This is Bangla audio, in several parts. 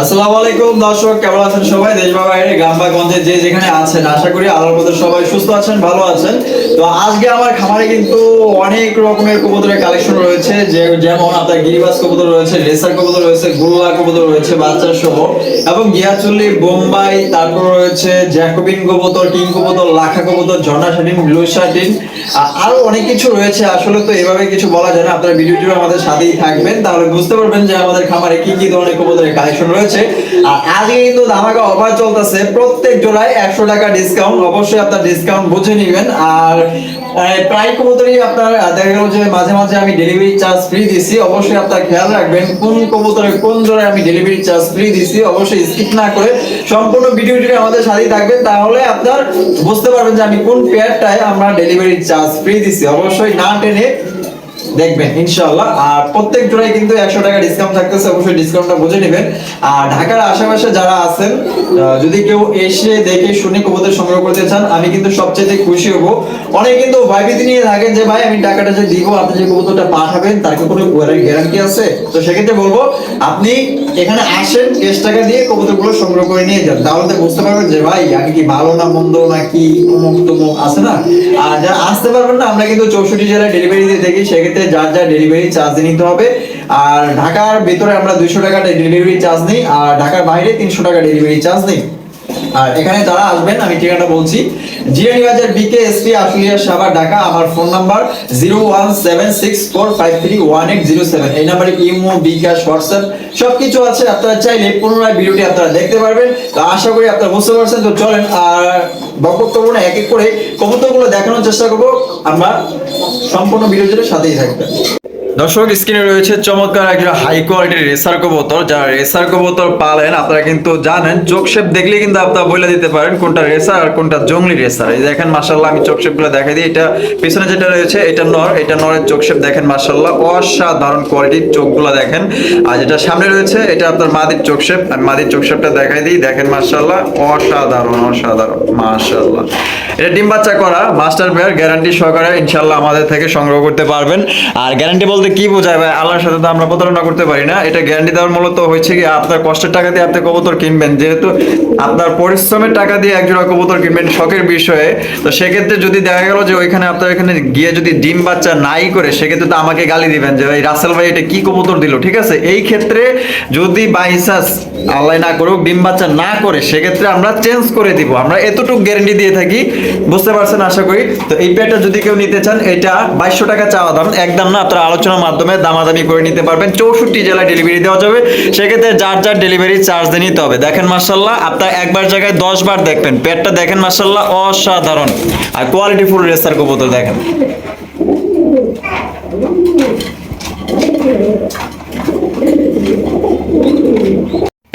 আসসালামু আলাইকুম, দর্শক, কেমন আছেন সবাই? বাইরে যে যেখানে আছেন, আশা করি মধ্যে সবাই সুস্থ আছেন, ভালো আছেন। তো আজকে আমার খামারে কিন্তু অনেক রকমের কবুতরের কালেকশন রয়েছে যেমন আপনার গিরিবাস কবুতর রয়েছে লেসার কবুতর রয়েছে গুরুয়া কবুতর রয়েছে বাচ্চা সহ এবং বোম্বাই, তারপর রয়েছে জ্যাকোবিন কবুতর, কিং কবুতর, লাখা কবুতর ঝর্ণা শাটিন ব্লু শাটিন আরও অনেক কিছু রয়েছে, আসলে তো এভাবে কিছু বলা যায় না, আপনারা ভিডিওটি আমাদের সাথেই থাকবেন, তাহলে বুঝতে পারবেন যে আমাদের খামারে কি কি ধরনের কবুতরের কালেকশন রয়েছে আর আজকে কিন্তু ধামাকা অফার চলতেছে। প্রত্যেক জোড়ায় একশো টাকা ডিসকাউন্ট অবশ্যই আপনার ডিসকাউন্ট বুঝে নেবেন। আর প্রায় কবুতরই আপনার দেখা গেল যে মাঝে মাঝে আমি ডেলিভারি চার্জ ফ্রি দিছি। অবশ্যই আপনার খেয়াল রাখবেন কোন কবুতরে কোন জোড়ায় আমি ডেলিভারি চার্জ ফ্রি দিছি। অবশ্যই স্কিপ না করে সম্পূর্ণ ভিডিওটি আমাদের সাথেই থাকবেন। তাহলে আপনার বুঝতে পারবেন যে আমি কোন পেয়ারটায় আমরা ডেলিভারি চার্জ ফ্রি দিছি। অবশ্যই না টেনে দেখবেন, ইনশাআল্লাহ। আর প্রত্যেক জোড়ায় কিন্তু একশো টাকা ডিসকাউন্ট থাকতেছে, অবশ্যই ডিসকাউন্টটা বুঝে নেবেন। আর ঢাকার আশেপাশে যারা আছেন যদি কেউ এসে দেখে শুনে কবুতর সংগ্রহ করতে চান, আমি কিন্তু সবচেয়ে খুশি হব। কিন্তু নিয়ে থাকেন যে, ভাই, আমি টাকাটা যে দিব, আপনি যে কবুতরটা পাঠাবেন, তার কি কোনো গ্যারান্টি আছে? তো সেক্ষেত্রে বলব, আপনি এখানে আসেন টাকা দিয়ে কবুতরগুলো সংগ্রহ করে নিয়ে যান। তাহলে বুঝতে পারবেন যে, ভাই, আমি কি ভালো না মন্দ না কি অমুক আছে না? আর যারা আসতে পারবেন না, আমরা কিন্তু চৌষট্টি জেলায় ডেলিভারি দিয়ে থাকি, সেক্ষেত্রে যার যার ডেলিভারি চার্জ নিতে হবে। আর ঢাকার ভিতরে আমরা দুইশো টাকা ডেলিভারি চার্জ নিই, আর ঢাকার বাইরে তিনশো টাকা ডেলিভারি চার্জ নিই। আর এখানে যারা আসবেন, আমি ঠিকানা বলছি। জিরানি বাজার বিকে এসপি আশুলিয়া, সাভার, ঢাকা, আমার phone number zero one seven six four five three one eight zero seven এই নাম্বারে ইমো, বিকাশ, হোয়াটসঅ্যাপ, সবকিছু আছে। আপনারা চাইলে পুনরায় ভিডিওটি আপনারা দেখতে পারবেন। তো আশা করি আপনারা বুঝতে পারছেন। তো চলেন, আর বক্তব্য না এক এক করে দেখানোর চেষ্টা করব। আমরা সম্পূর্ণ সাথেই থাকবেন। দর্শক স্ক্রিনে রয়েছে চমৎকার হাই কোয়ালিটির রেসার কবুতর, যারা রেসার কবুতর পালেন। আপনারা কিন্তু জানেন, চোখ শেপ দেখলে কিন্তু আপনারা বলে দিতে পারেন কোনটা রেসার আর কোনটা জংলি রেসার এই দেখেন আমি চোখ শেপগুলো দেখাই দিই। এটা পিছনে যেটা রয়েছে, এটা নর। এটা নরের চোখ শেপ দেখেন মাশাল্লাহ অসাধারণ কোয়ালিটির চোখগুলো দেখেন। আর যেটা সামনে রয়েছে, এটা আপনার মাদির চোখ শেপ আমি মাদির চোখ শেপটা দেখাই দিই। দেখেন মাশাল্লাহ অসাধারণ অসাধারণ মাশাল্লাহ এটা ডিম বাচ্চা করা মাস্টার পেয়ার গ্যারান্টি সহকারে ইনশাল্লাহ আমাদের থেকে সংগ্রহ করতে পারবেন। আর গ্যারান্টি বলতে কি বোঝায় ভাই? আল্লাহর সাথে তো আমরা প্রতারণা করতে পারি না। এটা গ্যারান্টি দেওয়ার মূলত হচ্ছে কি, আপনার কষ্টের টাকা দিয়ে আপনি কবুতর কিনবেন। যেহেতু আপনার পরিশ্রমের টাকা দিয়ে এক জোড়া কবুতর কিনবেন, শখের বিষয়ে। তো সেক্ষেত্রে যদি দেখা গেল যে ওইখানে আপনার এখানে গিয়ে যদি ডিম বাচ্চা নাই করে, সেক্ষেত্রে তো আমাকে গালি দিবেন যে, ভাই, রাসেল ভাই, এটা কি কবুতর দিল? ঠিক আছে? এই ক্ষেত্রে যদি বাইসাস আল্লাহ না করুক, ডিম বাচ্চা না করে, সেক্ষেত্রে আমরা চেঞ্জ করে দিব। আমরা এতটুকু গ্যারান্টি দিয়ে থাকি, বুঝতে পারছেন আশা করি? তো এই পেয়ারটা যদি কেউ নিতে চান, এটা বাইশশো টাকা চাওয়া দাম। একদম না, আপনারা আলোচনার মাধ্যমে দামাদামি করে নিতে পারবেন। চৌষট্টি জেলায় ডেলিভারি দেওয়া যাবে। সেক্ষেত্রে যার যার ডেলিভারি চার্জ দিয়ে নিতে হবে। দেখেন মার্শাল্লাহ আপনার একবার জায়গায় দশ বার দেখবেন। পেটটা দেখেন মার্শাল্লাহ অসাধারণ। আর কোয়ালিটি ফুল রেসার কবুতর দেখেন।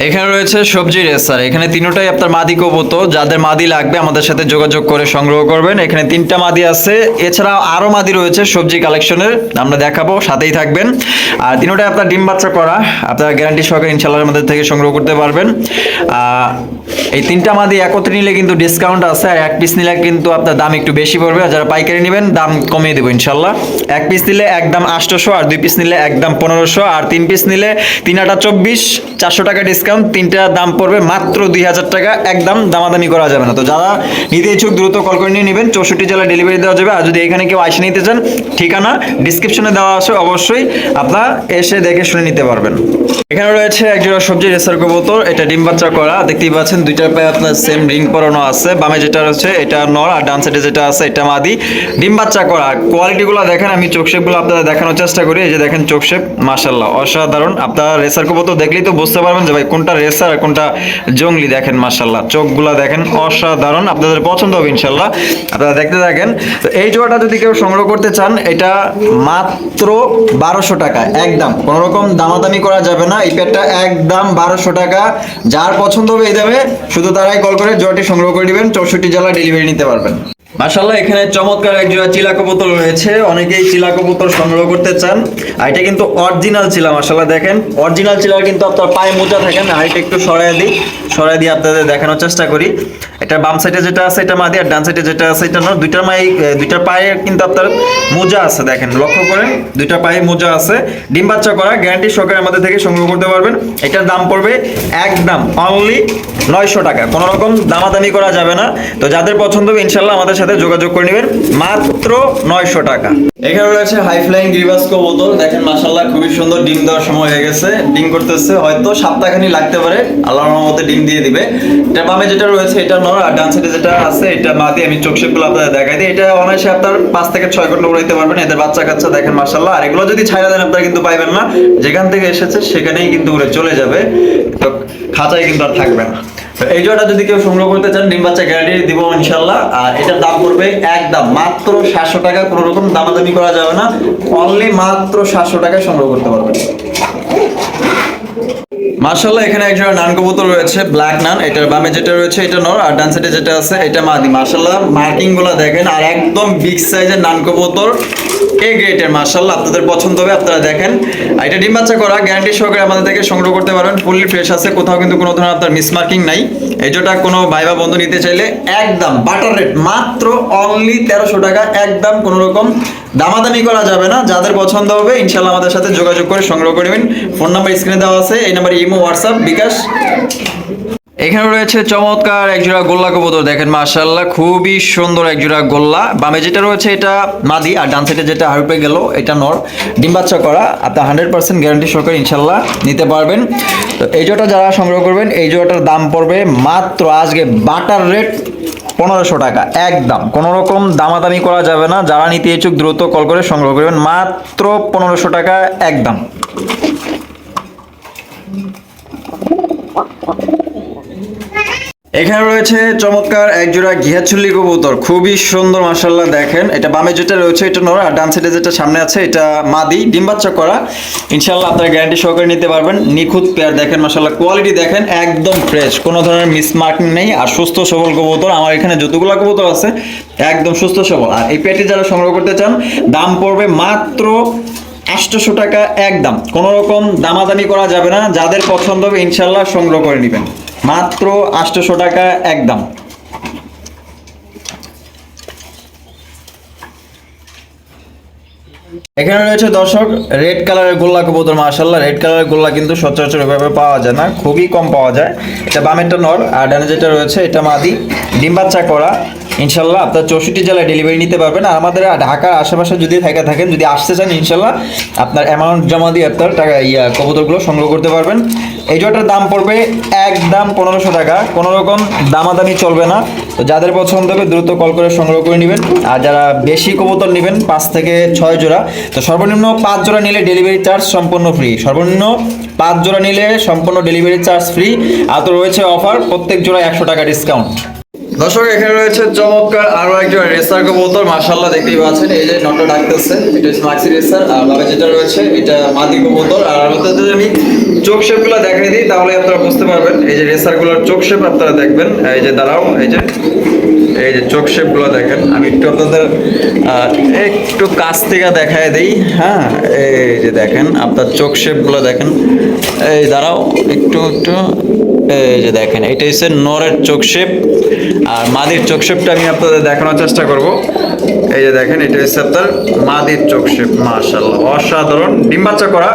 এখানে রয়েছে সবজি রেসার এখানে তিনটাই আপনার মাদি কবুত যাদের মাদি লাগবে, আমাদের সাথে যোগাযোগ করে সংগ্রহ করবেন। এখানে তিনটা মাদি আছে। এছাড়া আরও মাদি রয়েছে সবজি কালেকশনের। আমরা দেখাবো, সাথেই থাকবেন। আর তিনটাই আপনার ডিম বাচ্চা করা। আপনার গ্যারান্টি সহকারে ইনশাল্লাহ আমাদের থেকে সংগ্রহ করতে পারবেন। এই তিনটা মাদি একত্রে নিলে কিন্তু ডিসকাউন্ট আছে, আর এক পিস নিলে কিন্তু আপনার দাম একটু বেশি পড়বে, আর যারা পাইকারি নেবেন, দাম কমিয়ে দেবো ইনশাল্লাহ। এক পিস নিলে একদম আটশোশো, আর দুই পিস নিলে একদম পনেরোশো, আর তিন পিস নিলে তিন আটা চব্বিশ, চারশো টাকা ডিসকাউন্ট তিনটার দাম পড়বে মাত্র দুই হাজার টাকা, একদম দামাদামি করা যাবে না। তো যারা নিতে ইচ্ছুক, দ্রুত কল করে নিয়ে নেবেন, চৌষট্টি জেলা ডেলিভারি দেওয়া যাবে, আর যদি এখানে কেউ আসে নিতে চান, ঠিকানা ডিসক্রিপশনে দেওয়া আছে, অবশ্যই আপনার এসে দেখে শুনে নিতে পারবেন। এখানে রয়েছে একজোড়া সবজি, রেসার কবুতর, এটা ডিম বাচ্চা করা, দেখতেই পাচ্ছেন দুইটার পায়ে আপনার সেম রিং পরানো আছে। বামে যেটা রয়েছে, এটা নর, আর ডান সাইডে যেটা আছে, এটা মাদি। ডিম বাচ্চা করা কোয়ালিটিগুলো দেখেন, আমি চোখ শেপগুলো আপনাদের দেখানোর চেষ্টা করি। এই যে দেখেন চোখ শেপ মাশাল্লাহ অসাধারণ। আপনারা রেসার কবুতর দেখলেই তো বুঝতে পারবেন যে ভাই কোনটা রেসার আর কোনটা জঙ্গলি দেখেন মাশাল্লাহ চোখগুলো দেখেন, অসাধারণ। আপনাদের পছন্দ হবে ইনশাল্লাহ আপনারা দেখতে থাকেন। তো এই জোড়াটা যদি কেউ সংগ্রহ করতে চান, এটা মাত্র বারোশো টাকা, একদম। কোনো রকম দামাদামি করা যাবে না। এই প্যাডটা একদম বারোশো টাকা। যার পছন্দ হবে এই দামে শুধু তারাই কল করে জয়টি সংগ্রহ করে নেবেন চৌষট্টি জেলা ডেলিভারি নিতে পারবেন। মাশাল্লাহ এখানে চমৎকার এক জোড়া চিলা কবুতর রয়েছে। অনেকেই চিলা কবুতর সংগ্রহ করতে চান। আর এটা কিন্তু অরিজিনাল চিলা মাশাল্লাহ দেখেন। অরিজিনাল চিলার কিন্তু আপনার পায়ে মোজা থাকেন আর এটা একটু সরাই দিই। সরাই দিয়ে আপনাদের দেখানোর চেষ্টা করি। এটা বাম সাইডে যেটা আছে, এটা মাদি, আর ডান সাইডে যেটা আছে, এটা নয় দুইটার মায়ে দুইটার পায়ে কিন্তু আপনার মোজা আছে, দেখেন। লক্ষ্য করেন, দুইটা পায়ে মোজা আছে। ডিম বাচ্চা করা, গ্যারান্টি সহকারে আমাদের থেকে সংগ্রহ করতে পারবেন। এটার দাম পড়বে একদম অনলি নয়শো টাকা। কোনো রকম দামাদামি করা যাবে না। তো যাদের পছন্দ হবে ইনশাল্লাহ আমাদের সাথে যোগাযোগ করে নেবেন। মাত্র নয়শো টাকা। এখানে রয়েছে হাই ফ্লাইং গ্রিবাস কবুতর দেখেন মাশাল্লাহ খুবই সুন্দর ডিম দেওয়ার সময় হয়ে গেছে। ডিম করতেছে, হয়তো সপ্তাহখানি লাগতে পারে। আল্লাহর রহমতে ডিম দিয়ে দিবে। এটা বামে যেটা রয়েছে, এটা নর, আর ডান সাইডে যেটা আছে, এটা মাদি আমি চোখ শেপগুলো আপনাদের দেখাই দিই। এটা অনায়াসে আপনার পাঁচ থেকে ছয় ঘণ্টা উড়াইতে পারবেন। এদের বাচ্চা কাচ্চা দেখেন মাশাল্লাহ আর এগুলো যদি ছাইড়া দেন, আপনারা কিন্তু পাইবেন না। যেখান থেকে এসেছে, সেখানেই কিন্তু উড়ে চলে যাবে। তো খাঁচায় কিন্তু আর থাকবে না। এই জোড়াটা যদি কেউ সংগ্রহ করতে চান, ডিম বাচ্চা গ্যারান্টি দিব ইনশাল্লাহ আর এটার দাম পড়বে একদম মাত্র সাতশো টাকা, কোনো রকম দামাদামি করা যাবে না। অনলি মাত্র সাতশো টাকায় সংগ্রহ করতে পারবেন। মাশাআল্লাহ, এখানে একজন নান কবুতর রয়েছে ব্ল্যাক নান। এটার বামে যেটা রয়েছে, এটা নর, আর ডান সাইডে যেটা আছে, এটা মাদি। মাশাআল্লাহ মার্কিংগুলো দেখেন, আর একদম বিগ সাইজের নান কবুতর এ গ্রেটের মাশাআল্লাহ। আপনাদের পছন্দ হবে, আপনারা দেখেন। আর এটা ডিম বাচ্চা করা গ্যারান্টি সহকারে আমাদের থেকে সংগ্রহ করতে পারবেন ফুললি ফ্রেশ আছে, কোথাও কিন্তু কোনো ধরনের আপনার মিস মার্কিং নাই। এই যেটা কোনো ভাই বা বন্ধু নিতে চাইলে একদম বাটার রেট মাত্র অনলি তেরোশো টাকা, একদম কোনো রকম দামাদামি করা যাবে না। যাদের পছন্দ হবে ইনশাল্লাহ আমাদের সাথে যোগাযোগ করে সংগ্রহ করবেন ফোন নাম্বার স্ক্রিনে দেওয়া আছে, এই নাম্বারে ইমো, হোয়াটসঅ্যাপ, বিকাশ। এখানে রয়েছে চমৎকার একজোড়া গোল্লা কবুতর, দেখেন মাশাআল্লাহ, খুবই সুন্দর একজোড়া গোল্লা। বামে যেটা রয়েছে, এটা মাদি, আর ডান সাইডে যেটা হারপে গেল, এটা নর। ডিম বাচ্চা করা আপনার হান্ড্রেড পার্সেন্ট গ্যারান্টি সহকারে ইনশাল্লাহ নিতে পারবেন। তো এই জোড়াটা যারা সংগ্রহ করবেন, এই জোড়াটার দাম পড়বে মাত্র আজকে বাটার রেট পনেরোশো টাকা, একদম। কোনো রকম দামাদামি করা যাবে না, যারা নিতে ইচ্ছুক দ্রুত কল করে সংগ্রহ করবেন, মাত্র পনেরোশো টাকা, একদম। এখানে রয়েছে চমৎকার এক জোড়া ঘিয়াচুল্লি কবুতর। খুবই সুন্দর মাসাল্লাহ দেখেন। এটা বামে যেটা রয়েছে, এটা নর, আর ডান সাইডে যেটা সামনে আছে, এটা মাদি, ডিম বাচ্চা করা। ইনশাল্লাহ আপনারা গ্যারান্টি সহকারে নিতে পারবেন। নিখুঁত পেয়ার দেখেন মাসাল্লাহ কোয়ালিটি দেখেন, একদম ফ্রেশ কোনো ধরনের মিসমার্কিং নেই। আর সুস্থ, সবল কবুতর, আমার এখানে যতগুলো কবুতর আছে, একদম সুস্থ, সবল। আর এই পেয়ারটি যারা সংগ্রহ করতে চান, দাম পড়বে মাত্র আটশোশো টাকা একদম কোনো রকম দামাদামি করা যাবে না। যাদের পছন্দ হবে ইনশাল্লাহ সংগ্রহ করে নেবেন। মাত্র আটশোশো টাকা একদম এখানে রয়েছে দর্শক, রেড কালারের গোল্লা কবুতর মাশাল্লাহ রেড কালারের গোল্লা কিন্তু সচরাচর এভাবে পাওয়া যায় না। খুবই কম পাওয়া যায়। এটা বামেরটা নর, আর ডানে যেটা রয়েছে, এটা মাদি। ডিম বাচ্চা করা। ইনশাল্লাহ আপনার চৌষট্টি জেলায় ডেলিভারি নিতে পারবেন। আর আমাদের ঢাকার আশেপাশে যদি থেকে, থাকেন, যদি আসতে চান, ইনশাল্লাহ আপনার অ্যামাউন্ট জমা দিয়ে আপনার টাকা, ইয়া, কবুতরগুলো সংগ্রহ করতে পারবেন। এই জোটার দাম পড়বে একদম পনেরোশো টাকা। কোনো রকম দামাদামি চলবে না। তো যাদের পছন্দ হবে, দ্রুত কল করে সংগ্রহ করে নেবেন। আর যারা বেশি কবুতর নেবেন, পাঁচ থেকে ছয় জোড়া। তো সর্বনিম্ন পাঁচ জোড়া নিলে ডেলিভারি চার্জ সম্পূর্ণ ফ্রি সর্বনিম্ন পাঁচ জোড়া নিলে সম্পূর্ণ ডেলিভারি চার্জ ফ্রি আর তো রয়েছে অফার প্রত্যেক জোড়া একশো টাকা ডিসকাউন্ট দর্শক, এখানে রয়েছে চমৎকার আরও একজন রেসার কবুতর। মাশাআল্লাহ দেখতেই পাচ্ছেন, এই যে নটটা ডাকতেছে এটা হচ্ছে মাক্সি রেসার আর বাবা যেটা রয়েছে, এটা মাদি কবুতর। আর আমাদের যদি আমি চোখ শেপগুলো দেখাই দিই, তাহলে আপনারা বুঝতে পারবেন, এই যে রেসারগুলোর চোখ শেপ আপনারা দেখবেন। এই যে, দাঁড়াও, এই যে এই যে চোখ শেপগুলো দেখেন। আমি একটু আপনাদের একটু কাছ থেকে দেখায় দিই। হ্যাঁ এই যে দেখেন, আপনার চোখ শেপগুলো দেখেন। এই, দাঁড়াও, একটু একটু। এই যে দেখেন, এটা হচ্ছে নরের চোখ শেপ। আর মাদির চোখ শেপটা আমি আপনাদের দেখানোর চেষ্টা করব। এই যে দেখেন, এটা হচ্ছে আপনার মাদির চোখ মাশাআল্লাহ। অসাধারণ। ডিম বাচ্চা করা,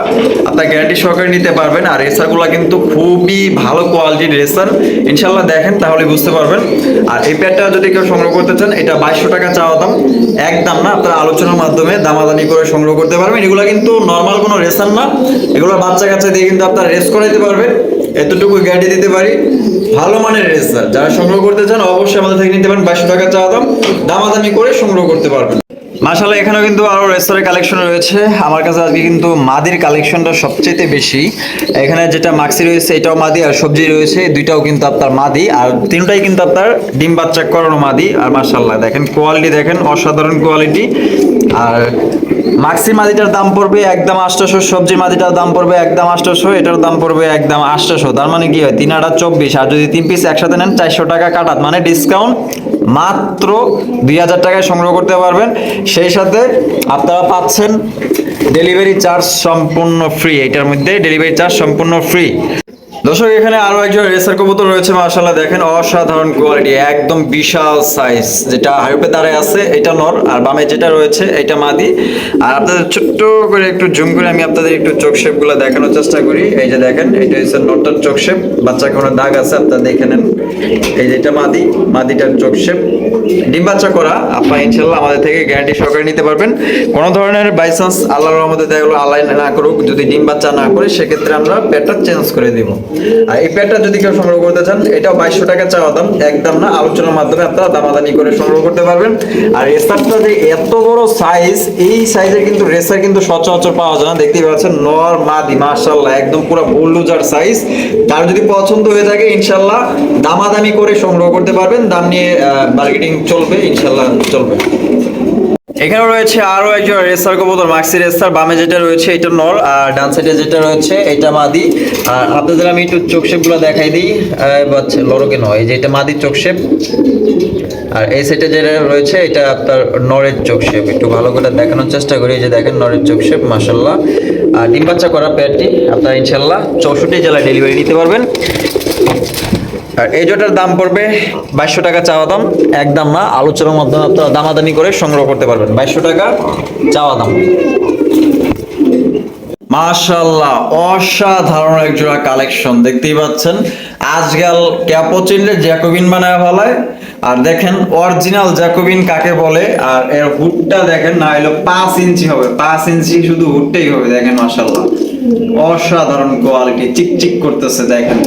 আপনার গ্যারান্টি সহকারে নিতে পারবেন। আর রেসারগুলো কিন্তু খুবই ভালো কোয়ালিটির রেসার। ইনশাল্লাহ দেখেন, তাহলে বুঝতে পারবেন। আর এই প্যাডটা যদি কেউ সংগ্রহ করতে চান, এটা বাইশশো টাকা চাওয়া দাম। একদম না, আপনারা আলোচনার মাধ্যমে দামাদানি করে সংগ্রহ করতে পারবেন। এগুলো কিন্তু নর্মাল কোনো রেসার না। এগুলো বাচ্চা কাচ্চা দিয়ে কিন্তু আপনার রেস করাইতে পারবেন। এতটুকু গ্যারান্টি দিতে পারি। ভালো মানের রেসার। যারা সংগ্রহ করতে চান, অবশ্যই আমাদের থেকে নিতে পারেন। বাইশশো টাকা চাওয়া দাম। দামাদামি করে সংগ্রহ করতে পারবেন। মাশাআল্লাহ, এখানেও কিন্তু আরও রেস্তোরাঁ কালেকশন রয়েছে। আমার কাছে আজকে কিন্তু মাদির কালেকশনটা সবচেয়ে বেশি। এখানে যেটা মাক্সি রয়েছে, এটাও মাদি, আর সবজি রয়েছে দুইটাও কিন্তু আপনার মাদি, আর তিনটাই কিন্তু আপনার ডিম বাচ্চা করানো মাদি। আর মাশাআল্লাহ, দেখেন কোয়ালিটি দেখেন অসাধারণ কোয়ালিটি আর মাক্সি মাদিটার দাম পড়বে একদম আটশোশো সবজি মাদিটার দাম পড়বে একদম আটশোশো এটার দাম পড়বে একদম আটশোশো তার মানে কি হয়, তিন আটা চব্বিশ, আর যদি তিন পিস একসাথে নেন চারশো টাকা কাটাত মানে ডিসকাউন্ট মাত্র দুই হাজার টাকায় সংগ্রহ করতে পারবেন। সেই সাথে আপনারা পাচ্ছেন ডেলিভারি চার্জ সম্পূর্ণ ফ্রি এটার মধ্যে ডেলিভারি চার্জ সম্পূর্ণ ফ্রি দর্শক, এখানে আরও একজন রেসার কবুতর রয়েছে, মাশাআল্লাহ দেখেন, অসাধারণ কোয়ালিটি একদম বিশাল সাইজ যেটা হাইপে দাঁড়ায় আছে, এটা নর, আর বামে যেটা রয়েছে, এটা মাদি। আর আপনাদের ছোট্ট করে একটু জুম করে আমি আপনাদের একটু চোখ শেপগুলো দেখানোর চেষ্টা করি। এই যে দেখেন, এটা হচ্ছে নরটার চোখ শেপ বাচ্চা কোনো দাগ আছে, আপনারা দেখে নেন। এই যে এটা মাদি, মাদিটার চোখ শেপ ডিম বাচ্চা করা আপনারা ইনশাল্লাহ আমাদের থেকে গ্যারান্টি সহকারে নিতে পারবেন। কোনো ধরনের বাইচান্স আল্লাহর রহমতে দেখা গেলো আল্লাহ না করুক, যদি ডিম বাচ্চা না করে, সেক্ষেত্রে আমরা প্যাটটা চেঞ্জ করে দিব। আর এই প্যাটটা যদি কেউ সংগ্রহ করতে চান, এটাও বাইশশো টাকা চাওয়া দাম, একদম না, আলোচনার মাধ্যমে আপনারা দামাদানি করে সংগ্রহ করতে পারবেন। আর রেসারটা যে এত বড় সাইজ এই সাইজের কিন্তু রেসার কিন্তু সচরাচর পাওয়া যায় না। দেখতেই পাচ্ছেন নর মাদি মাশাল্লাহ একদম পুরো বুলডুজার সাইজ তার যদি পছন্দ হয়ে থাকে ইনশাল্লাহ দামাদামি করে সংগ্রহ করতে পারবেন। দাম নিয়ে মার্কেটিং চলবে ইনশাল্লাহ চলবে। এখানে রয়েছে আরও একজন রেসার কবুতর মাক্সি রেসার বামে যেটা রয়েছে এটা নর, আর ডান সাইডে যেটা রয়েছে এটা মাদি। আর আপনাদের আমি একটু চোখ শেপগুলো দেখাই দিই। বাচ্চা, লড়কে নয়, এই যে এটা মাদির চোখ শেপ। আর এই সাইডে যেটা রয়েছে এটা আপনার নরের চোখ শেপ। একটু ভালো করে দেখানোর চেষ্টা করি যে দেখেন নরের চোখ শেপ মাসাল্লাহ আর ডিম বাচ্চা করা পেয়ারটি আপনারা ইনশাল্লাহ চৌষট্টি জেলায় ডেলিভারি নিতে পারবেন। আর এই জোটার দাম পড়বে বাইশশো টাকা চাওয়া দাম। একদম না আলোচনার মাধ্যমে আপনারা দামাদানি করে সংগ্রহ করতে পারবেন। বাইশশো টাকা চাওয়া দাম। মাশাল্লাহ অসাধারণ এক জোড়া কালেকশন, দেখতেই পাচ্ছেন। আজকাল ক্যাপোচিনের জ্যাকোবিন বানায় ফেলায়। আর দেখেন, অরিজিনাল জ্যাকোবিন কাকে বলে, আর এর হুডটা দেখেন, না হলো পাঁচ ইঞ্চি হবে। পাঁচ ইঞ্চি শুধু হুডটাই হবে, দেখেন মাশাল্লাহ অসাধারণ কোয়ালিটি, চিকচিক করতেছে, দেখেন।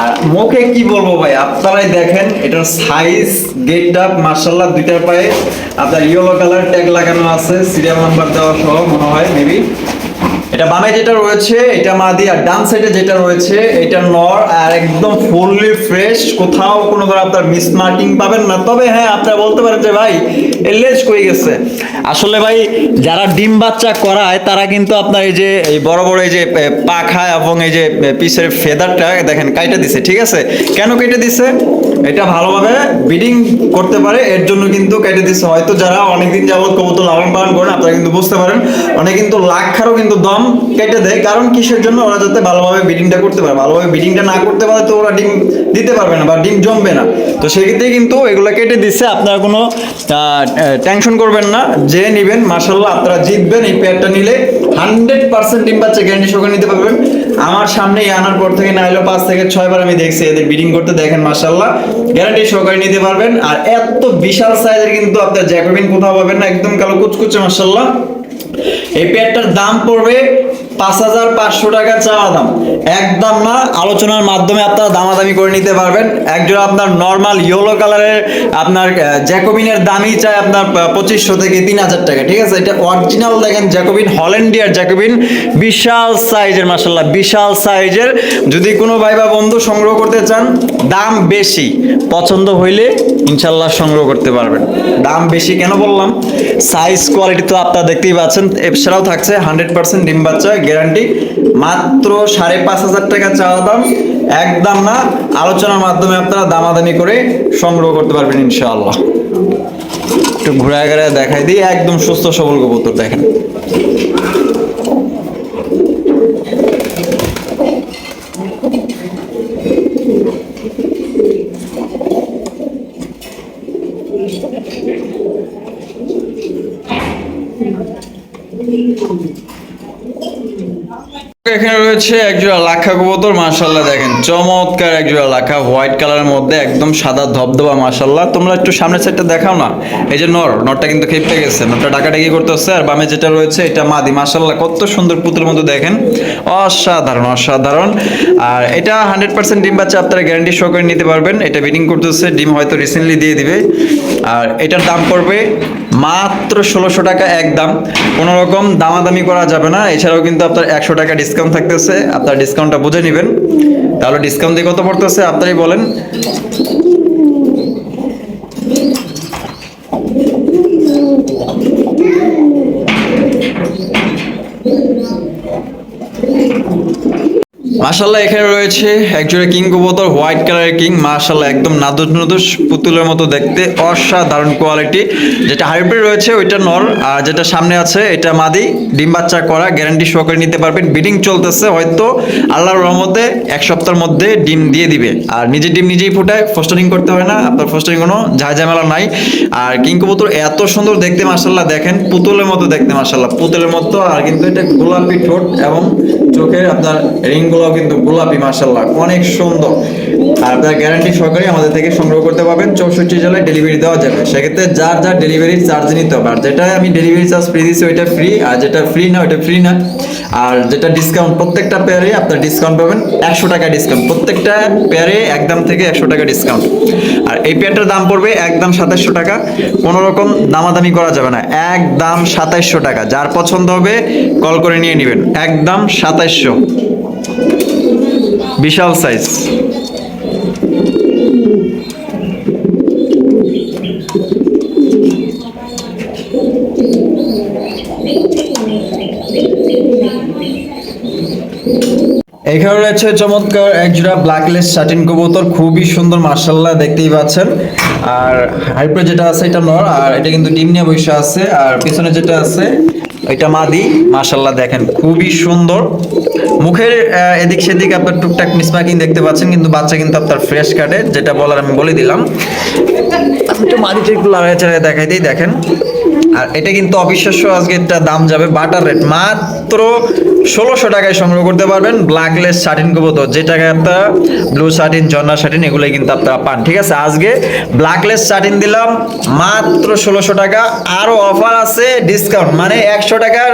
আর মুখে কি বলব ভাই, আপনারাই দেখেন, এটার সাইজ, গেট আপ মার্শাল্লাহ দুইটার পায়ে। আপনার ইয়েলো কালার ট্যাগ লাগানো আছে, সিরিয়াল নাম্বার দেওয়া সহ, মনে হয়, মেবি। এটা বামে যেটা রয়েছে, এটা মাদি আর ডান সাইডে যেটা রয়েছে, এটা নর আর একদম ফুললি ফ্রেশ কোথাও কোনো ধর আপনার মিস মার্কিং পাবেন না। তবে হ্যাঁ আপনারা বলতে পারেন যে ভাই এর লেজ কই গেছে? আসলে ভাই, যারা ডিম বাচ্চা করায়, তারা কিন্তু আপনার এই যে, এই বড় বড় এই যে পাখা এবং এই যে পিসের ফেদারটা, দেখেন, কাইটা দিছে, ঠিক আছে? কেন কেটে দিছে? এটা ভালোভাবে বিডিং করতে পারে, এর জন্য কিন্তু কেটে দিচ্ছে। হয়তো যারা অনেকদিন যাবত কবুতর লালন পালন করেন আপনারা কিন্তু বুঝতে পারেন। অনেক কিন্তু লাখারও কিন্তু দম কেটে দেয়, কারণ কিসের জন্য ওরা যাতে ভালোভাবে বিডিংটা করতে পারে? ভালোভাবে বিডিংটা না করতে পারে তো ওরা ডিম দিতে পারবে না বা ডিম জমবে না। তো সেক্ষেত্রে কিন্তু এগুলো কেটে দিচ্ছে, আপনারা কোনো টেনশন করবেন না, যে নেবেন মাসাল্লাহ আপনারা জিতবেন, এই পেয়ারটা নিলে হান্ড্রেড পার্সেন্ট ডিম বাচ্চা গ্যারান্টি সহকারে নিতে পারবেন। আমার সামনে আনার পর থেকে না হলেও পাঁচ থেকে ছয় বার আমি দেখছি এদের বিডিং করতে, দেখেন মাসাল্লাহ গ্যারান্টি সহকারে নিতে পারবেন। আর এত বিশাল সাইজের কিন্তু আপনার জ্যাকোবিন কোথাও পাবেন না, একদম কালো কুচকুচে মাসাল্লাহ এই পেয়ারটার দাম পড়বে পাঁচ হাজার পাঁচশো টাকা চাওয়া দাম। একদম না, আলোচনার মাধ্যমে আপনারা দামাদামি করে নিতে পারবেন। একজন আপনার নর্মাল ইয়েলো কালারের আপনার জ্যাকোবিনের দামই চাই আপনার পঁচিশশো থেকে তিন হাজার টাকা, ঠিক আছে? এটা অরিজিনাল দেখেন জ্যাকোবিন হল্যান্ডিয়ার জ্যাকোবিন বিশাল সাইজের মাসাল্লাহ বিশাল সাইজের যদি কোনো ভাই বা বন্ধু সংগ্রহ করতে চান, দাম বেশি। পছন্দ হইলে ইনশাল্লাহ সংগ্রহ করতে পারবেন। দাম বেশি কেন বললাম? সাইজ কোয়ালিটি তো আপনারা দেখতেই পাচ্ছেন, এছাড়াও থাকছে হান্ড্রেড পার্সেন্ট ডিম বাচ্চা গ্যারান্টি। মাত্র সাড়ে পাঁচ হাজার টাকা চাওয়া দাম। একদম না, আলোচনার মাধ্যমে আপনারা দামাদামি করে সংগ্রহ করতে পারবেন ইনশাআল্লাহ। একটু ঘুরে ঘুরে দেখাই দিই, একদম সুস্থ সবল কবুতর দেখেন। Okay. এখানে রয়েছে একজোড়া লাখা কবুতর মাশাল্লাহ দেখেন। চমৎকার একজোড়া লাখা, হোয়াইট কালারের মধ্যে একদম সাদা ধবধবা তোমরা একটু সামনের সাইডটা দেখাও না। এই যে নর, নরটা কিন্তু খেপে গেছে। নরটা আর বামে যেটা রয়েছে, এটা মাদি। কত সুন্দর মধ্যে দেখেন। অসাধারণ অসাধারণ। আর এটা হান্ড্রেড পার্সেন্ট ডিম বাচ্চা, আপনারা গ্যারান্টি সহকারে নিতে পারবেন। এটা বিডিং করতেছে, ডিম হয়তো রিসেন্টলি দিয়ে দিবে। আর এটার দাম পড়বে মাত্র ষোলোশো টাকা একদম কোনো রকম দামাদামি করা যাবে না। এছাড়াও কিন্তু আপনার একশো টাকা ডিসকাউন্ট থাকতেছে আপনার ডিসকাউন্টটা বুঝে নেবেন। তাহলে ডিসকাউন্ট দিয়ে কত পড়তেছে? আপনারই বলেন। মাশাল্লাহ এখানে রয়েছে একজোড়া কিং কবুতর, হোয়াইট কালারের কিং। মাশাল্লাহ একদম নাদুস নাদুস পুতুলের মতো দেখতে। অসাধারণ কোয়ালিটি। যেটা হাইব্রিড রয়েছে, ওইটা নর। আর যেটা সামনে আছে, এটা মাদি। ডিম বাচ্চা করা, গ্যারান্টি সহকারে নিতে পারবেন। বিডিং চলতেছে, হয়তো আল্লাহর রহমতে এক সপ্তাহের মধ্যে ডিম দিয়ে দিবে। আর নিজে ডিম নিজেই ফুটায়, ফস্টারিং করতে হয় না। আপনার ফস্টারিং কোনো ঝামেলা নাই। আর কিং কবুতর এত সুন্দর দেখতে মাশাল্লাহ দেখেন। পুতুলের মতো দেখতে মাশাল্লাহ পুতুলের মতো, আর কিন্তু এটা গোলাপি ঠোঁট এবং চোখের আপনার রিংগুলো কিন্তু গোলাপি মার্শাল্লাহ অনেক সুন্দর। আর আপনার গ্যারান্টি সহকারে আমাদের থেকে সংগ্রহ করতে পারবেন। চৌষট্টি জেলায় ডেলিভারি দেওয়া যাবে। সেক্ষেত্রে যার যার ডেলিভারি চার্জ নিতে হবে। আর যেটা আমি ডেলিভারি চার্জ ফ্রি দিচ্ছি ওইটা ফ্রি আর যেটা ফ্রি না, ওইটা ফ্রি না। আর যেটা ডিসকাউন্ট প্রত্যেকটা পেয়ারে আপনার ডিসকাউন্ট পাবেন একশো টাকা ডিসকাউন্ট প্রত্যেকটা পেয়ারে একদম থেকে একশো টাকা ডিসকাউন্ট আর এই পেয়ারটার দাম পড়বে একদম সাতাশশো টাকা। কোনো রকম দামাদামি করা যাবে না। একদম সাতাশশো টাকা। যার পছন্দ হবে কল করে নিয়ে নেবেন। একদম সাতাশশো। বিশাল সাইজ এখানে রয়েছে চমৎকার এক জোড়া ব্ল্যাকলেস শাটিন কবুতর, খুবই সুন্দর মার্শাল্লাহ দেখতেই পাচ্ছেন। আর হাইপ্রো যেটা আছে, এটা নর, আর এটা কিন্তু ডিম নিয়ে বসে আছে। আর পিছনে যেটা আছে, এটা মাদি মার্শাল্লাহ দেখেন, খুবই সুন্দর। মুখের এদিক সেদিক আপনার টুকটাক মিসমার্কিং দেখতে পাচ্ছেন, কিন্তু বাচ্চা কিন্তু আপনার ফ্রেশ কাটে যেটা বলার আমি বলে দিলাম। আমি একটু লাগাই চালিয়ে দেখাই দিই, দেখেন। আর এটা কিন্তু অবিশ্বাস্য, আজকে একটা দাম যাবে বাটার রেট। মাত্র ষোলোশো টাকায় সংগ্রহ করতে পারবেন। ব্ল্যাকলেস শার্টিন কবুতর, যে টাকায় আপনারা ব্লু শার্টিন জন্না শার্টিন এগুলোই কিন্তু আপনারা পান, ঠিক আছে? আজকে ব্ল্যাকলেস শার্টিন দিলাম, মাত্র ষোলোশো টাকা। আরও অফার আছে ডিসকাউন্ট মানে একশো টাকার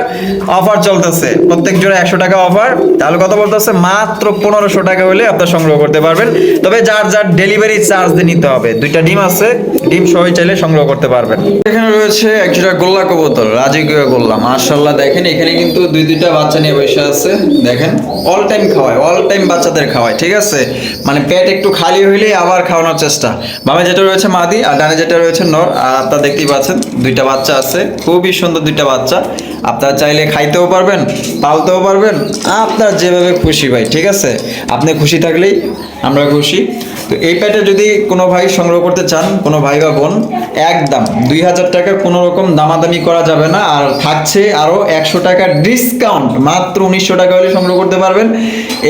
অফার চলতেছে। প্রত্যেক জোড়া একশো টাকা অফার তাহলে কত বলতেছে মাত্র পনেরোশো টাকা হলে আপনারা সংগ্রহ করতে পারবেন। তবে যার যার ডেলিভারি চার্জ দিয়ে নিতে হবে, দুইটা ডিম আছে ডিম সবাই চাইলে সংগ্রহ করতে পারবেন। এখানে রয়েছে একজোড়া গোল্লা কবুতর, রাজকীয় গোল্লা মার্শাল্লাহ দেখেন, এখানে কিন্তু দুই, দুইটা বাচ্চা নিয়ে বসে আছে, দেখেন। অল টাইম খাওয়ায় অল টাইম বাচ্চাদের খাওয়ায়, ঠিক আছে? মানে পেট একটু খালি হইলেই আবার খাওয়ানোর চেষ্টা। বামে যেটা রয়েছে মাদি, আর ডানে যেটা রয়েছে নর, আর আপনারা দেখতেই পাচ্ছেন, দুইটা বাচ্চা আছে, খুবই সুন্দর দুইটা বাচ্চা। আপনারা চাইলে খাইতেও পারবেন, পালতেও পারবেন, আপনার যেভাবে খুশি ভাই, ঠিক আছে? আপনি খুশি থাকলেই আমরা খুশি। তো এই প্যাটে যদি কোনো ভাই সংগ্রহ করতে চান, কোনো ভাই বা বোন, একদম। দুই হাজার টাকা কোনো রকম দামাদামি করা যাবে না, আর থাকছে আরও একশো টাকা ডিসকাউন্ট মাত্র উনিশশো টাকা হলে সংগ্রহ করতে পারবেন।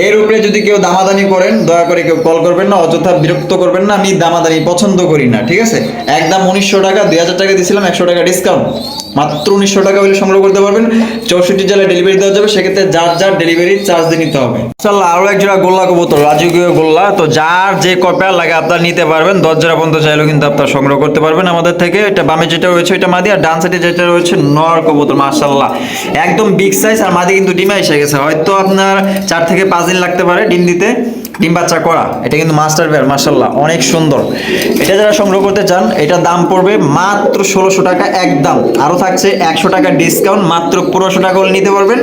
এর উপরে যদি কেউ দামাদামি করেন, দয়া করে কেউ কল করবেন না, অযথা বিরক্ত করবেন না, আমি দামাদামি পছন্দ করি না, ঠিক আছে? একদম উনিশশো টাকা, দুই হাজার টাকা দিয়েছিলাম, একশো টাকা ডিসকাউন্ট মাত্র উনিশশো টাকা হলে সংগ্রহ করতে পারবেন। চৌষট্টি জেলায় ডেলিভারি দেওয়া যাবে, সেক্ষেত্রে যার যার ডেলিভারি চার্জ দিয়ে নিতে হবে। ইনশাল্লাহ আরও এক জোড়া গোল্লা কবুতর, রাজকীয় গোল্লা, তো যার যে কপেয়ার লাগে আপনার নিতে পারবেন, দশ জোড়া পর্যন্ত চাইলেও কিন্তু আপনার সংগ্রহ করতে পারবেন আমাদের থেকে। এটা বামে যেটা রয়েছে এটা মাদি, আর ডান সাইডে যেটা রয়েছে, নর কবুতর মার্শাল্লাহ একদম বিগ সাইজ আর মাদি কিন্তু ডিমে এসে গেছে। হয়তো আপনার চার থেকে পাঁচ দিন লাগতে পারে ডিম দিতে। ডিম বাচ্চা করা, এটা কিন্তু মাস্টার বেয়ার মার্শাল্লাহ অনেক সুন্দর। এটা যারা সংগ্রহ করতে চান, এটার দাম পড়বে মাত্র ষোলোশো টাকা একদম। আরও থাকছে একশো টাকা ডিসকাউন্ট মাত্র পনেরোশো টাকা নিতে পারবেন।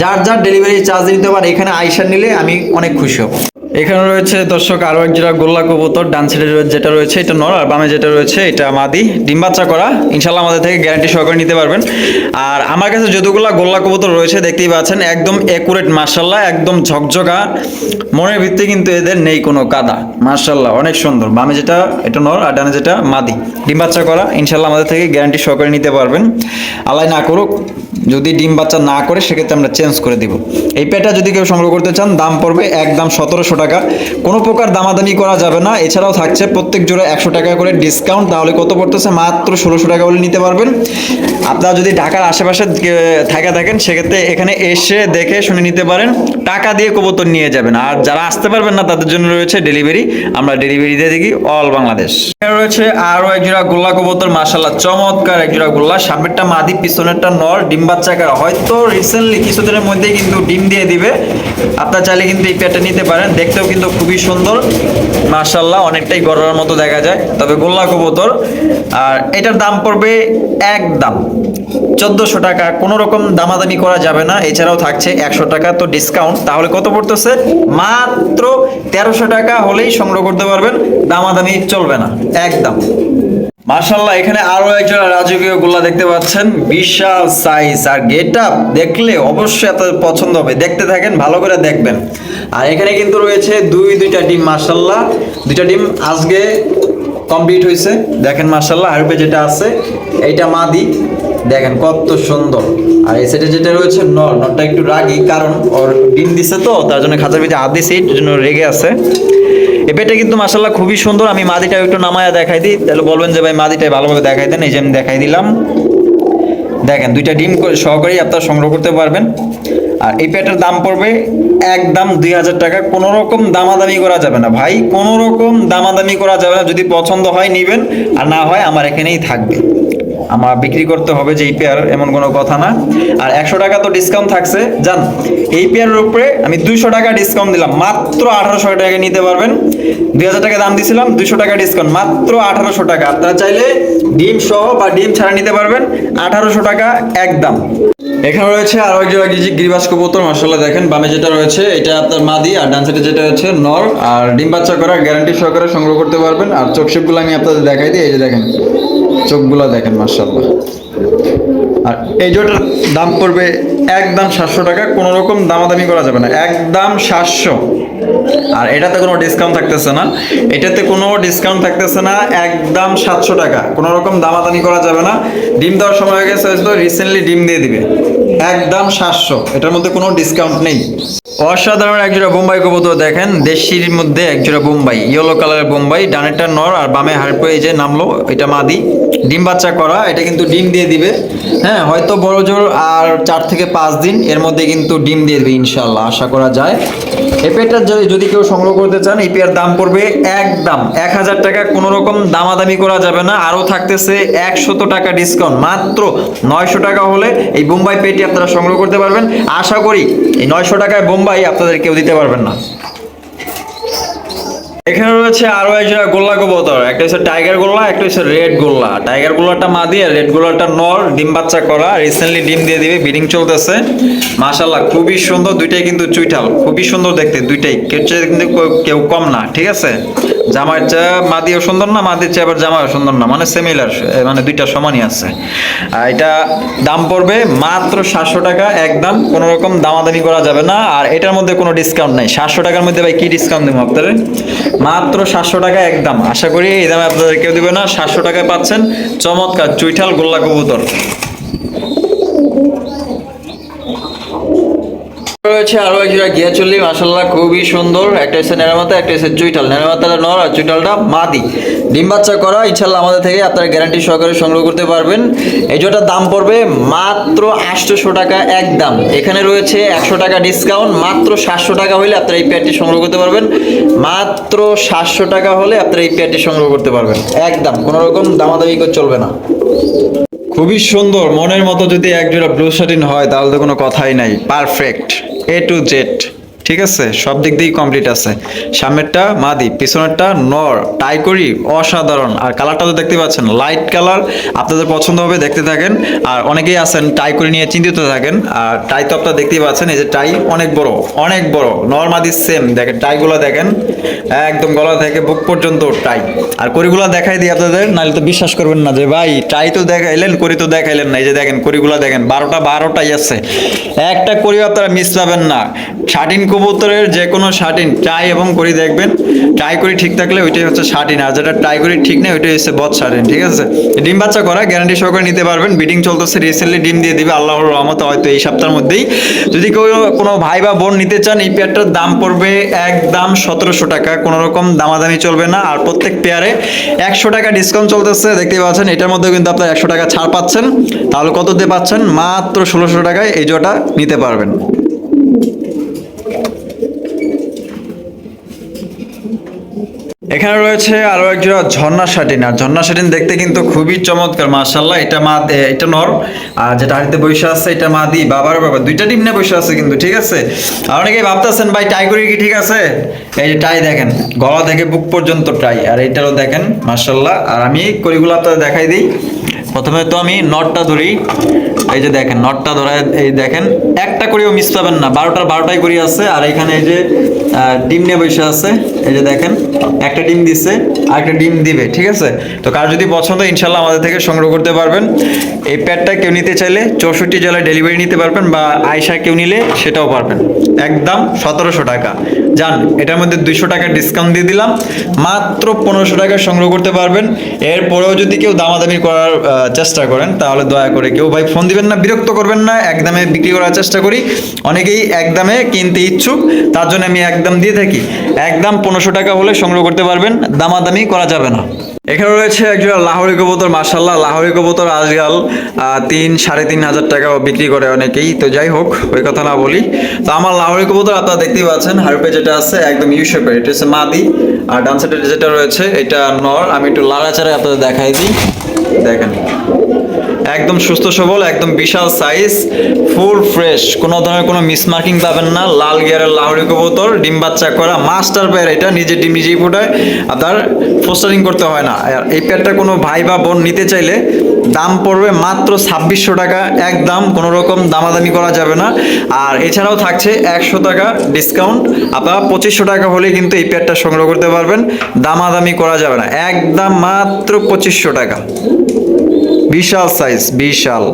যার যার ডেলিভারি চার্জ নিতে পারে এখানে আইসার নিলে আমি অনেক খুশি হব। এখানে রয়েছে দর্শক আরও এক জোড়া গোল্লা কবুতর, ডান সাইডে যেটা রয়েছে এটা নর, আর বামে যেটা রয়েছে এটা মাদি। ডিম বাচ্চা করা, ইনশাল্লাহ আমাদের থেকে গ্যারান্টি সহকারে নিতে পারবেন। আর আমার কাছে যতগুলা গোল্লা কবুতর রয়েছে দেখতেই পাচ্ছেন, একদম একুরেট মার্শাল্লাহ একদম ঝকঝকা। মনের ভিত্তি কিন্তু এদের নেই কোনো কাদা মার্শাল্লাহ অনেক সুন্দর। বামে যেটা, এটা নর, আর ডানে যেটা মাদি। ডিম বাচ্চা করা, ইনশাল্লাহ আমাদের থেকে গ্যারান্টি সহকারে নিতে পারবেন। আলাই না করুক, যদি ডিম বাচ্চা না করে, সেক্ষেত্রে আমরা চেঞ্জ করে দিব। এই পেটা যদি কেউ সংগ্রহ করতে চান, দাম পড়বে একদম সতেরোশো টাকা। কোনো প্রকার দামাদামি করা যাবে না। এছাড়াও থাকছে প্রত্যেক জোড়া একশো টাকা করে ডিসকাউন্ট তাহলে কত পড়তেছে? মাত্র ষোলোশো টাকা বলে নিতে পারবেন। আপনারা যদি ঢাকার আশেপাশে থাকা থাকেন, সেক্ষেত্রে এখানে এসে দেখে শুনে নিতে পারেন। টাকা দিয়ে কবুতর নিয়ে যাবেন। আর যারা আসতে পারবেন না, তাদের জন্য রয়েছে ডেলিভারি আমরা ডেলিভারি দিয়ে দেখি অল বাংলাদেশ রয়েছে আরও এক জোড়া গোল্লা কবুতর মাসাল্লাহ চমৎকার এক জোড়া গোল্লা। সামনেরটা মাদি, পিছনেরটা নর, ডিম বাচ্চা করা। হয়তো রিসেন্টলি কিছুদিনের মধ্যেই কিন্তু ডিম দিয়ে দিবে। আপনার চাইলে কিন্তু এই পেয়ারটা নিতে পারেন। দেখতেও কিন্তু খুবই সুন্দর। মার্শাল্লাহ অনেকটাই গড়ার মতো দেখা যায়। তবে গোল্লা কবুতর, আর এটার দাম পড়বে এক দাম। চোদ্দোশো টাকা, কোনো রকম দামাদামি করা যাবে না, এছাড়াও থাকছে একশো টাকা, তো ডিসকাউন্ট তাহলে কত পড়তেছে? মাত্র তেরোশো টাকা হলেই সংগ্রহ করতে পারবেন, দামাদামি চলবে না একদম মার্শাল্লাহ এখানে আরও একজন রাজকীয় গোল্লা দেখতে পাচ্ছেন। বিশাল সাইজ আর গেট আপ দেখলে অবশ্যই আপনাদের পছন্দ হবে। দেখতে থাকেন, ভালো করে দেখবেন। আর এখানে কিন্তু রয়েছে দুই, দুইটা ডিম মার্শাল্লাহ দুইটা ডিম আজকে কমপ্লিট হয়েছে। দেখেন মার্শাল্লাহ আরবে যেটা আছে, এইটা মাদি। দেখেন, কত সুন্দর। আর এই সাইডে যেটা রয়েছে, নর। নরটা একটু রাগি, কারণ ওর ডিম দিছে তো, তার জন্য খাঁচার ভিতরে আদি সিট জন্য রেগে আছে। পেটে কিন্তু মাসাল্লাহ খুবই সুন্দর। আমি মাদিটা একটু নামায়া দেখাই দিই। তাহলে বলবেন যে ভাই মাদিটাই ভালোভাবে দেখাই দেন। এই যে আমি দেখাই দিলাম। দেখেন, দুইটা ডিম করে সহকারেই আপনারা সংগ্রহ করতে পারবেন। আর এই পেটের দাম পড়বে একদম দুই হাজার টাকা। কোনো রকম দামাদামি করা যাবে না ভাই। কোনো রকম দামাদামি করা যাবে না। যদি পছন্দ হয়, নিবেন। আর না হয়, আমার এখানেই থাকবে। আমার বিক্রি করতে হবে যে এই পেয়ার এমন কোনো কথা না। আর একশো টাকা তো ডিসকাউন্ট থাকছে। জান, এই পেয়ারের উপরে আমি দুইশো টাকা ডিসকাউন্ট দিলাম। মাত্র আঠারোশো টাকা নিতে পারবেন। দুই হাজার টাকা দাম দিয়েছিলাম দুইশো টাকা ডিসকাউন্ট মাত্র আঠারোশো টাকা। আপনারা চাইলে ডিম সহ বা ডিম ছাড়া নিতে পারবেন। আঠারোশো টাকা একদম এখানে রয়েছে আরও একজন গিরিবাস কবুতর দেখেন। বামে যেটা রয়েছে, এটা আপনার মাদি, আর ডান সাইডে যেটা হচ্ছে নর। আর ডিম বাচ্চা করা গ্যারান্টি সহকারে সংগ্রহ করতে পারবেন। আর চোখ আমি আপনাদের দেখাই দিই, এই যে দেখেন। চোখগুলো দেখেন মার্শাল্লাহ আর এই জোটার দাম পড়বে একদম সাতশো টাকা, কোনো রকম দামাদামি করা যাবে না, একদম সাতশো। আর এটাতে কোনো ডিসকাউন্ট থাকতেছে না, এটাতে কোনো ডিসকাউন্ট থাকতেছে না, একদম সাতশো টাকা, কোনো রকম দামাদামি করা যাবে না। ডিম দেওয়ার সময় হয়ে গেছে রিসেন্টলি ডিম দিয়ে দিবে। একদম সাতশো। এটার মধ্যে কোনো ডিসকাউন্ট নেই। অসাধারণ একজোড়া বোম্বাই কবুতর দেখেন। দেশির মধ্যে একজোড়া বোম্বাই। ইয়েলো কালারের বোম্বাই। ডানেরটা নর আর বামে হারপে এই যে নামলো, এটা মাদি। ডিম বাচ্চা করা। এটা কিন্তু ডিম দিয়ে দিবে। হ্যাঁ হয়তো বড় জোর আর চার থেকে পাঁচ দিন। এর মধ্যে কিন্তু ডিম দিয়ে দেবে ইনশাল্লাহ আশা করা যায়। এই যদি যদি কেউ সংগ্রহ করতে চান, এই পেয়ার দাম পড়বে একদম এক হাজার টাকা। কোনো রকম দামাদামি করা যাবে না। আরও থাকতেছে একশত টাকা ডিসকাউন্ট মাত্র নয়শো টাকা হলে এই বোম্বাই পেটি আপনারা সংগ্রহ করতে পারবেন। আশা করি এই নয়শো টাকায় বোম্বাই আপনাদের কেউ দিতে পারবেন না। এখানে রয়েছে আরও একজোড়া গোল্লা কবুতর। একটা হচ্ছে টাইগার গোল্লা, একটা হচ্ছে রেড গোল্লা। টাইগার গোল্লাটা মাদি আর রেড গোল্লাটা নর, ডিম বাচ্চা করা। রিসেন্টলি ডিম দিয়ে দিবে ব্রিডিং চলতেছে। মাশাল্লাহ খুবই সুন্দর। দুইটাই কিন্তু চুইঠাল, খুবই সুন্দর দেখতে, দুইটাই। কেউ কিন্তু কেউ- কম না, ঠিক আছে? জামার চা মাদিও সুন্দর না মাদির চেয়ে আবার জামাও সুন্দর না। মানে সিমিলার মানে দুইটা সমানই আছে। আর এটা দাম পড়বে মাত্র সাতশো টাকা একদম। কোনো রকম দামাদামি করা যাবে না। আর এটার মধ্যে কোনো ডিসকাউন্ট নাই। সাতশো টাকার মধ্যে ভাই, কি ডিসকাউন্ট দেবো আপনাদের মাত্র সাতশো টাকা একদম আশা করি এই দামে আপনাদের কেউ দেবে না। সাতশো টাকায় পাচ্ছেন চমৎকার চুইঠাল গোল্লা কবুতর। রয়েছে আরও একজোড়া গিয়া চল্লি মাসাল্লাহ খুবই সুন্দর। একটা হচ্ছে নেরামাতা একটা হচ্ছে চুইটাল নেরামাতাটা নর আর চুইটালটা মাদি। ডিম বাচ্চা করা ইনশাল্লাহ আমাদের থেকে আপনারা গ্যারান্টি সহকারে সংগ্রহ করতে পারবেন। এই জোটার দাম পড়বে মাত্র আটশোশো টাকা একদম। এখানে রয়েছে একশো টাকা ডিসকাউন্ট, মাত্র সাতশো টাকা হলে আপনারা এই পেয়ারটি সংগ্রহ করতে পারবেন। মাত্র সাতশো টাকা হলে আপনারা এই পেয়ারটি সংগ্রহ করতে পারবেন। একদম কোনো রকম দামাদামি করে চলবে না। খুবই সুন্দর, মনের মতো যদি একজোড়া ব্লু শার্টিন হয়, তাহলে তো কোনো কথাই নাই। পারফেক্ট এ টু জেড ঠিক আছে? সব দিক দিয়েই কমপ্লিট আছে। সামনেরটা মাদি, পিছনেরটা নর। টাই করি, অসাধারণ। আর কালারটা তো দেখতে পাচ্ছেন লাইট কালার আপনাদের পছন্দ হবে, দেখতে থাকেন। আর অনেকেই আছেন টাই করে নিয়ে চিন্তিত থাকেন। আর টাই তো আপনারা দেখতেই পাচ্ছেন, এই যে টাই অনেক বড় অনেক বড়। নর মাদি সেম দেখেন টাইগুলো দেখেন, একদম গলা থেকে বুক পর্যন্ত টাই আর করিগুলো দেখাই দিই আপনাদের, নাহলে তো বিশ্বাস করবেন না যে, ভাই টাই তো দেখাইলেন করি তো দেখাইলেন না। এই যে দেখেন করিগুলো দেখেন, বারোটা, বারোটাই আছে। একটা করি আপনারা মিস পাবেন না। শার্টিন কবুতরের যে কোনো শার্টিন টাই এবং করি দেখবেন। টাই করি ঠিক থাকলে ওইটাই হচ্ছে শার্টিন, আর যেটা টাই করি ঠিক নেই, ওইটাই হচ্ছে বদ শার্টিন, ঠিক আছে? ডিম বাচ্চা করা গ্যারান্টি সহকারে নিতে পারবেন। বিডিং চলতেছে রিসেন্টলি ডিম দিয়ে দিবে, আল্লাহর রহমতে হয়তো এই সপ্তাহের মধ্যেই। যদি কেউ কোনো ভাই বা বোন নিতে চান, এই পেয়ারটার দাম পড়বে একদম সতেরোশো টাকা। কোনো রকম দামাদামি চলবে না, আর প্রত্যেক পেয়ারে একশো টাকা ডিসকাউন্ট চলতেছে। দেখতেই পাচ্ছেন, এটার মধ্যে কিন্তু আপনার একশো টাকা ছাড় পাচ্ছেন। তাহলে কত দিয়ে পাচ্ছেন? মাত্র ষোলোশো টাকায় এই জোটা নিতে পারবেন। এখানে রয়েছে আরও একজোড়া ঝর্ণা শাটিন, আর ঝর্ণা শাটিন দেখতে কিন্তু খুবই চমৎকার মাশাল্লাহ এটা মা এটা নর, আর যেটা হাড়িতে বসে আছে, এটা মা দি, বাবার বাবা, দুইটা ডিম নিয়ে বসে আছে কিন্তু, ঠিক আছে? আর অনেকেই ভাবতেছেন, ভাই টাই করি কি ঠিক আছে? এই যে টাই দেখেন, গলা থেকে বুক পর্যন্ত টাই আর এইটারও দেখেন মাশাল্লাহ আর আমি করিগুলো আপনাদের দেখাই দিই। প্রথমে তো আমি নটটা ধরি এই যে দেখেন নটটা ধরায় এই দেখেন, একটা করেও মিস পাবেন না। বারোটার বারোটাই করি আছে, আর এখানে এই যে ডিম নিয়ে বসে আছে, এই যে দেখেন, একটা ডিম দিছে। আরেকটা ডিম দিবে, ঠিক আছে? তো কার যদি পছন্দ ইনশাল্লাহ আমাদের থেকে সংগ্রহ করতে পারবেন। এই প্যাডটা কেউ নিতে চাইলে চৌষট্টি জেলায় ডেলিভারি নিতে পারবেন বা আয়সা কেউ নিলে সেটাও পারবেন। একদম সতেরোশো টাকা। যান এটার মধ্যে দুইশো টাকা ডিসকাউন্ট দিয়ে দিলাম। মাত্র পনেরোশো টাকা সংগ্রহ করতে পারবেন। এরপরেও যদি কেউ দামাদামি করার চেষ্টা করেন, তাহলে দয়া করে কেউ ভাই ফোন দিবেন না, বিরক্ত করবেন না, একদমে বিক্রি করার চেষ্টা করি। অনেকেই একদমে কিনতে ইচ্ছুক, তার জন্য আমি একদম দিয়ে থাকি। একদম পনেরোশো টাকা হলে সংগ্রহ করতে পারবেন। দামাদামি করা যাবে না। এখানে রয়েছে একজন লাহোরি কবুতর মার্শাল্লাহ লাহোরি কবুতর আজকাল তিন, সাড়ে তিন হাজার টাকা বিক্রি করে অনেকেই। তো যাই হোক, ওই কথা না বলি। তো আমার লাহোরি কবুতর আপনারা দেখতেই পাচ্ছেন, হারপে যেটা আছে, একদম ইউ এটা হচ্ছে মাদি, আর ডান যেটা রয়েছে, এটা নর। আমি একটু লাড়াচাড়ে আপনাদের দেখাই দিই। দেখেন। একদম সুস্থ সবল, একদম বিশাল সাইজ ফুল ফ্রেশ কোনো ধরনের কোনো মিসমার্কিং পাবেন না। লাল গিয়ারের লাহরি কবুতর, ডিম বাচ্চা করা। মাস্টার পেয়ার এটা নিজে ডিম নিজেই ফোটায়। আপনার ফোস্টারিং করতে হয় না। আর এই পেয়ারটা কোনো ভাই বা বোন নিতে চাইলে দাম পড়বে মাত্র ছাব্বিশশো টাকা। একদম কোনো রকম দামাদামি করা যাবে না। আর এছাড়াও থাকছে একশো টাকা ডিসকাউন্ট আপনারা পঁচিশশো টাকা হলে কিন্তু এই পেয়ারটা সংগ্রহ করতে পারবেন। দামাদামি করা যাবে না। একদম মাত্র পঁচিশশো টাকা। বিশাল সাইজ বিশাল।